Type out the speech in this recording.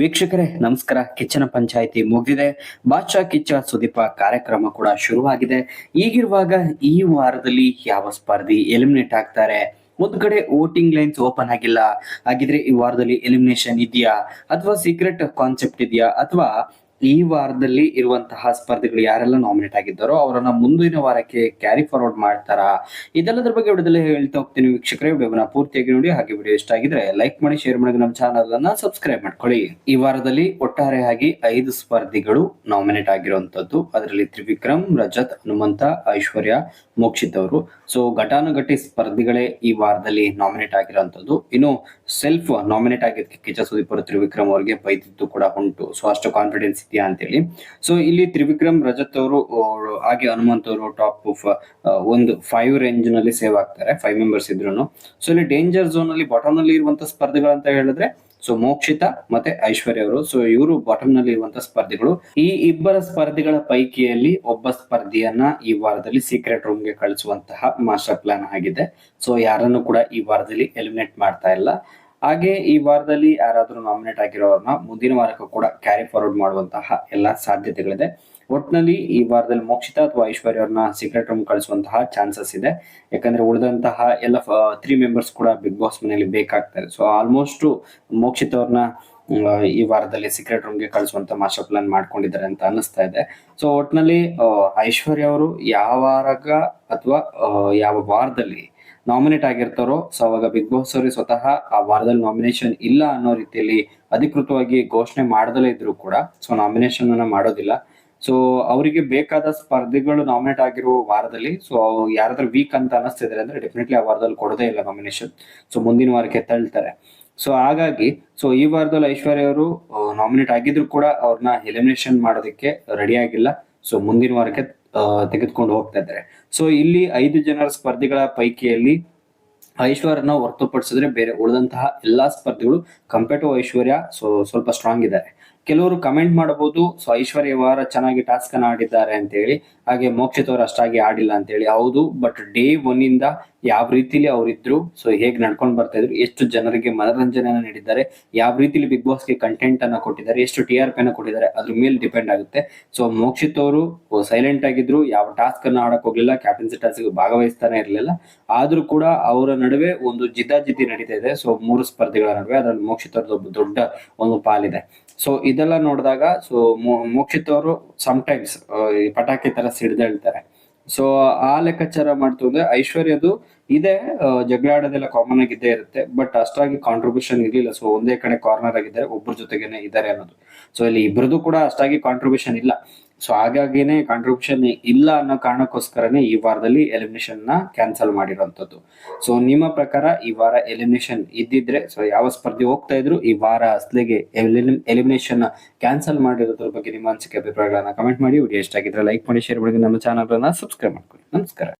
ವೀಕ್ಷಕರೇ, ನಮಸ್ಕಾರ. ಕಿಚ್ಚನ ಪಂಚಾಯಿತಿ ಮುಗಿದಿದೆ. ಬಾದ್ಶಾ ಕಿಚ್ಚ ಸುದೀಪ ಕಾರ್ಯಕ್ರಮ ಕೂಡ ಶುರುವಾಗಿದೆ. ಈಗಿರುವಾಗ ಈ ವಾರದಲ್ಲಿ ಯಾವ ಸ್ಪರ್ಧಿ ಎಲಿಮಿನೇಟ್ ಆಗ್ತಾರೆ? ಮುಂದ್ಗಡೆ ವೋಟಿಂಗ್ ಲೈನ್ಸ್ ಓಪನ್ ಆಗಿಲ್ಲ. ಹಾಗಿದ್ರೆ ಈ ವಾರದಲ್ಲಿ ಎಲಿಮಿನೇಷನ್ ಇದೆಯಾ? ಅಥವಾ ಸೀಕ್ರೆಟ್ ಕಾನ್ಸೆಪ್ಟ್ ಇದೆಯಾ? ಅಥವಾ ಈ ವಾರದಲ್ಲಿ ಇರುವಂತಹ ಸ್ಪರ್ಧಿಗಳು ಯಾರೆಲ್ಲ ನಾಮಿನೇಟ್ ಆಗಿದ್ದಾರೋ ಅವರನ್ನ ಮುಂದಿನ ವಾರಕ್ಕೆ ಕ್ಯಾರಿ ಫಾರ್ವರ್ಡ್ ಮಾಡ್ತಾರಾ? ಇದೆಲ್ಲದ್ರ ಬಗ್ಗೆ ವಿಡಿಯೋದಲ್ಲಿ ಹೇಳ್ತಾ ಹೋಗ್ತೀನಿ ವೀಕ್ಷಕರೇ. ವಿಡಿಯೋನ ಪೂರ್ತಿಯಾಗಿ ನೋಡಿ, ಹಾಗೆ ವಿಡಿಯೋ ಇಷ್ಟ ಆಗಿದ್ರೆ ಲೈಕ್ ಮಾಡಿ ಶೇರ್ ಮಾಡಿ ನಮ್ಮ ಚಾನಲ್ ಅನ್ನ ಸಬ್ಸ್ಕ್ರೈಬ್ ಮಾಡ್ಕೊಳ್ಳಿ. ಈ ವಾರದಲ್ಲಿ ಒಟ್ಟಾರೆಯಾಗಿ ಐದು ಸ್ಪರ್ಧಿಗಳು ನಾಮಿನೇಟ್ ಆಗಿರುವಂತದ್ದು ಅದರಲ್ಲಿ ತ್ರಿವಿಕ್ರಮ್, ರಜತ್, ಹನುಮಂತ, ಐಶ್ವರ್ಯ, ಮೋಕ್ಷಿತ್ ಅವರು. ಸೊ ಘಟಾನುಘಟಿ ಸ್ಪರ್ಧಿಗಳೇ ಈ ವಾರದಲ್ಲಿ ನಾಮಿನೇಟ್ ಆಗಿರುವಂತದ್ದು ಇನ್ನು ಸೆಲ್ಫ್ ನಾಮಿನೇಟ್ ಆಗಿದ್ದಕ್ಕೆ ಕಿಚ್ಚ ಸುದೀಪ್ ತ್ರಿವಿಕ್ರಮ್ ಅವರಿಗೆ ಬೈದಿದ್ದು ಕೂಡ ಉಂಟು. ಸೊ ಅಷ್ಟು ಕಾನ್ಫಿಡೆನ್ಸ್ ಇದೆಯಾ ಅಂತೇಳಿ. ಸೊ ಇಲ್ಲಿ ತ್ರಿವಿಕ್ರಮ್ ರಜತ್ ಅವರು ಹಾಗೆ ಹನುಮಂತ್ ಅವರು ಟಾಪ್ ಒಂದು ಫೈವ್ ರೇಂಜ್ನಲ್ಲಿ ಸೇವ್ ಆಗ್ತಾರೆ ಫೈವ್ ಮೆಂಬರ್ಸ್ ಇದ್ರು ಸೊ ಇಲ್ಲಿ ಡೇಂಜರ್ ಝೋನ್ ಅಲ್ಲಿ ಬಾಟಮ್ನಲ್ಲಿ ಇರುವಂತ ಸ್ಪರ್ಧಿಗಳು ಅಂತ ಹೇಳಿದ್ರೆ ಸೊ ಮೋಕ್ಷಿತ ಮತ್ತೆ ಐಶ್ವರ್ಯ ಅವರು. ಸೊ ಇವರು ಬಾಟಮ್ನಲ್ಲಿ ಇರುವಂತ ಸ್ಪರ್ಧಿಗಳು. ಈ ಇಬ್ಬರ ಸ್ಪರ್ಧಿಗಳ ಪೈಕಿಯಲ್ಲಿ ಒಬ್ಬ ಸ್ಪರ್ಧಿಯನ್ನ ಈ ವಾರದಲ್ಲಿ ಸೀಕ್ರೆಟ್ ರೂಮ್ಗೆ ಕಳಿಸುವಂತಹ ಮಾಸ್ಟರ್ ಪ್ಲಾನ್ ಆಗಿದೆ. ಸೊ ಯಾರನ್ನು ಕೂಡ ಈ ವಾರದಲ್ಲಿ ಎಲಿಮಿನೇಟ್ ಮಾಡ್ತಾ ಇಲ್ಲ. ಹಾಗೆ ಈ ವಾರದಲ್ಲಿ ಯಾರಾದರೂ ನಾಮಿನೇಟ್ ಆಗಿರೋರನ್ನ ಮುಂದಿನ ವಾರಕ್ಕೂ ಕೂಡ ಕ್ಯಾರಿ ಫಾರ್ವರ್ಡ್ ಮಾಡುವಂತಹ ಎಲ್ಲ ಸಾಧ್ಯತೆಗಳಿದೆ. ಒಟ್ನಲ್ಲಿ ಈ ವಾರದಲ್ಲಿ ಮೋಕ್ಷಿತ ಅಥವಾ ಐಶ್ವರ್ಯ ಅವ್ರನ್ನ ಸೀಕ್ರೆಟ್ ರೂಮ್ ಕಳಿಸುವಂತಹ ಚಾನ್ಸಸ್ ಇದೆ. ಯಾಕಂದ್ರೆ ಉಳಿದಂತಹ ಎಲ್ಲ ತ್ರೀ ಮೆಂಬರ್ಸ್ ಕೂಡ ಬಿಗ್ ಬಾಸ್ ಮನೆಯಲ್ಲಿ ಬೇಕಾಗ್ತಾರೆ. ಸೊ ಆಲ್ಮೋಸ್ಟ್ ಮೋಕ್ಷಿತ ಅವ್ರನ್ನ ಈ ವಾರದಲ್ಲಿ ಸೀಕ್ರೆಟ್ ರೂಮ್ಗೆ ಕಳಿಸುವಂತ ಮಾಸ್ಟರ್ ಪ್ಲಾನ್ ಮಾಡ್ಕೊಂಡಿದ್ದಾರೆ ಅಂತ ಅನಿಸ್ತಾ ಇದೆ. ಸೊ ಒಟ್ನಲ್ಲಿ ಐಶ್ವರ್ಯ ಅವರು ಯಾವ ವಾರಗ ಅಥವಾ ಯಾವ ವಾರದಲ್ಲಿ ನಾಮಿನೇಟ್ ಆಗಿರ್ತಾರೋ ಸೊ ಅವಾಗ ಬಿಗ್ ಬಾಸ್ ಅವರೇ ಸ್ವತಃ ಆ ವಾರದಲ್ಲಿ ನಾಮಿನೇಷನ್ ಇಲ್ಲ ಅನ್ನೋ ರೀತಿಯಲ್ಲಿ ಅಧಿಕೃತವಾಗಿ ಘೋಷಣೆ ಮಾಡದಲ್ಲೇ ಇದ್ರು ಕೂಡ ಸೊ ನಾಮಿನೇಷನ್ ಅನ್ನ ಮಾಡೋದಿಲ್ಲ. ಸೊ ಅವರಿಗೆ ಬೇಕಾದ ಸ್ಪರ್ಧಿಗಳು ನಾಮಿನೇಟ್ ಆಗಿರೋ ವಾರದಲ್ಲಿ ಸೊ ಯಾರಾದ್ರೂ ವೀಕ್ ಅಂತ ಅನಿಸ್ತಿದ್ರೆ ಅಂದ್ರೆ ಡೆಫಿನೆಟ್ಲಿ ಆ ವಾರದಲ್ಲಿ ಕೊಡೋದೇ ಇಲ್ಲ ನಾಮಿನೇಷನ್ ಸೊ ಮುಂದಿನ ವಾರಕ್ಕೆ ತಳ್ತಾರೆ. ಸೊ ಹಾಗಾಗಿ ಸೊ ಈ ವಾರದಲ್ಲಿ ಐಶ್ವರ್ಯ ಅವರು ನಾಮಿನೇಟ್ ಆಗಿದ್ರು ಕೂಡ ಅವ್ರನ್ನ ಎಲಿಮಿನೇಷನ್ ಮಾಡೋದಕ್ಕೆ ರೆಡಿ ಆಗಿಲ್ಲ. ಸೊ ಮುಂದಿನ ವಾರಕ್ಕೆ ತೆಗೆದುಕೊಂಡು ಹೋಗ್ತಾ ಇದ್ದಾರೆ. ಸೊ ಇಲ್ಲಿ ಐದು ಜನರ ಸ್ಪರ್ಧಿಗಳ ಪೈಕಿಯಲ್ಲಿ ಐಶ್ವರ್ಯನ ಹೊರತುಪಡಿಸಿದ್ರೆ ಬೇರೆ ಉಳಿದಂತಹ ಎಲ್ಲಾ ಸ್ಪರ್ಧಿಗಳು ಕಂಪೇರ್ ಟು ಐಶ್ವರ್ಯ, ಸೊ, ಸ್ವಲ್ಪ ಸ್ಟ್ರಾಂಗ್ ಇದ್ದಾರೆ. ಕೆಲವರು ಕಮೆಂಟ್ ಮಾಡಬಹುದು. ಸೊ ಐಶ್ವರ್ಯ ವಾರ ಚೆನ್ನಾಗಿ ಟಾಸ್ಕ್ ಅನ್ನ ಆಡಿದ್ದಾರೆ ಅಂತ ಹೇಳಿ. ಹಾಗೆ ಮೋಕ್ಷಿತವ್ರು ಅಷ್ಟಾಗಿ ಆಡಿಲ್ಲ ಅಂತ ಹೇಳಿ. ಹೌದು ಬಟ್ ಡೇ ಒನ್ ಇಂದ ಯಾವ ರೀತಿಲಿ ಅವರಿದ್ರು ಸೊ ಹೇಗೆ ನಡ್ಕೊಂಡು ಬರ್ತಾ ಇದ್ರು, ಎಷ್ಟು ಜನರಿಗೆ ಮನರಂಜನೆಯನ್ನು ನೀಡಿದ್ದಾರೆ, ಯಾವ ರೀತಿಲಿ ಬಿಗ್ ಬಾಸ್ಗೆ ಕಂಟೆಂಟ್ ಅನ್ನ ಕೊಟ್ಟಿದ್ದಾರೆ, ಎಷ್ಟು ಟಿ ಆರ್ ಪಿ ಅನ್ನ ಕೊಟ್ಟಿದ್ದಾರೆ, ಅದ್ರ ಮೇಲೆ ಡಿಪೆಂಡ್ ಆಗುತ್ತೆ. ಸೊ ಮೋಕ್ಷಿತ್ ಅವರು ಸೈಲೆಂಟ್ ಆಗಿದ್ರು, ಯಾವ ಟಾಸ್ಕ್ ಅನ್ನ ಆಡಕ್ ಹೋಗ್ಲಿಲ್ಲ ಕ್ಯಾಪ್ಟನ್ಸಿ ಟಾಸ್ಕ್ ಭಾಗವಹಿಸ್ತಾನೆ ಇರಲಿಲ್ಲ. ಆದ್ರೂ ಕೂಡ ಅವರ ನಡುವೆ ಒಂದು ಜಿದ್ದಾಜಿದ್ದಿ ನಡೀತಾ ಇದೆ. ಸೊ ಮೂರು ಸ್ಪರ್ಧೆಗಳ ನಡುವೆ ಅದ್ರಲ್ಲಿ ಮೋಕ್ಷಿತ್ ಅವ್ರದ್ದು ದೊಡ್ಡ ಒಂದು ಪಾಲಿದೆ. ಸೊ ಇದೆಲ್ಲ ನೋಡಿದಾಗ ಸೊ ಮೋಕ್ಷಿತ್ ಅವರು ಟೈಮ್ಸ್ ಈ ಪಟಾಕಿ ತರ ಸಿಡ್ದೇಳ್ತಾರೆ ಸೊ ಆ ಲೆಕ್ಕಾಚಾರ ಮಾಡ್ತು ಅಂದ್ರೆ ಐಶ್ವರ್ಯದು ಇದೆ ಜಗಳಾಡೋದೆಲ್ಲ ಕಾಮನ್ ಆಗಿ ಇದ್ದೇ ಇರುತ್ತೆ ಬಟ್ ಅಷ್ಟಾಗಿ ಕಾಂಟ್ರಿಬ್ಯೂಷನ್ ಇರಲಿಲ್ಲ. ಸೊ ಒಂದೇ ಕಡೆ ಕಾರ್ನರ್ ಆಗಿದ್ದಾರೆ ಒಬ್ಬರ ಜೊತೆಗೇನೆ ಇದ್ದಾರೆ ಅನ್ನೋದು. ಸೊ ಇಲ್ಲಿ ಇಬ್ಬರದು ಕೂಡ ಅಷ್ಟಾಗಿ ಕಾಂಟ್ರಿಬ್ಯೂಷನ್ ಇಲ್ಲ. ಸೊ ಹಾಗಾಗಿನೇ ಕಾಂಟ್ರಿಬ್ಯೂಷನ್ ಇಲ್ಲ ಅನ್ನೋ ಕಾರಣಕ್ಕೋಸ್ಕರನೇ ಈ ವಾರದಲ್ಲಿ ಎಲಿಮಿನೇಷನ್ನ ಕ್ಯಾನ್ಸಲ್ ಮಾಡಿರುವಂತದ್ದು ಸೊ ನಿಮ್ಮ ಪ್ರಕಾರ ಈ ವಾರ ಎಲಿಮಿನೇಷನ್ ಇದ್ದಿದ್ರೆ ಸೊ ಯಾವ ಸ್ಪರ್ಧೆ ಹೋಗ್ತಾ ಇದ್ರು ಈ ವಾರ ಅಸ್ಲಿಗೆ ಎಲಿಮಿನೇಷನ್ ಕ್ಯಾನ್ಸಲ್ ಮಾಡಿರೋದ್ರ ಬಗ್ಗೆ ನಿಮ್ಮ ಅನಿಸಿಕೆ, ಅಭಿಪ್ರಾಯಗಳನ್ನ ಕಮೆಂಟ್ ಮಾಡಿ. ವಿಡಿಯೋ ಇಷ್ಟ ಆಗಿದ್ರೆ ಲೈಕ್ ಮಾಡಿ ಶೇರ್ ಮಾಡಿ. ನಮ್ಮ ಚಾನಲ್ ಸಬ್ಸ್ಕ್ರೈಬ್ ಮಾಡ್ಕೊಳ್ಳಿ. ನಮಸ್ಕಾರ.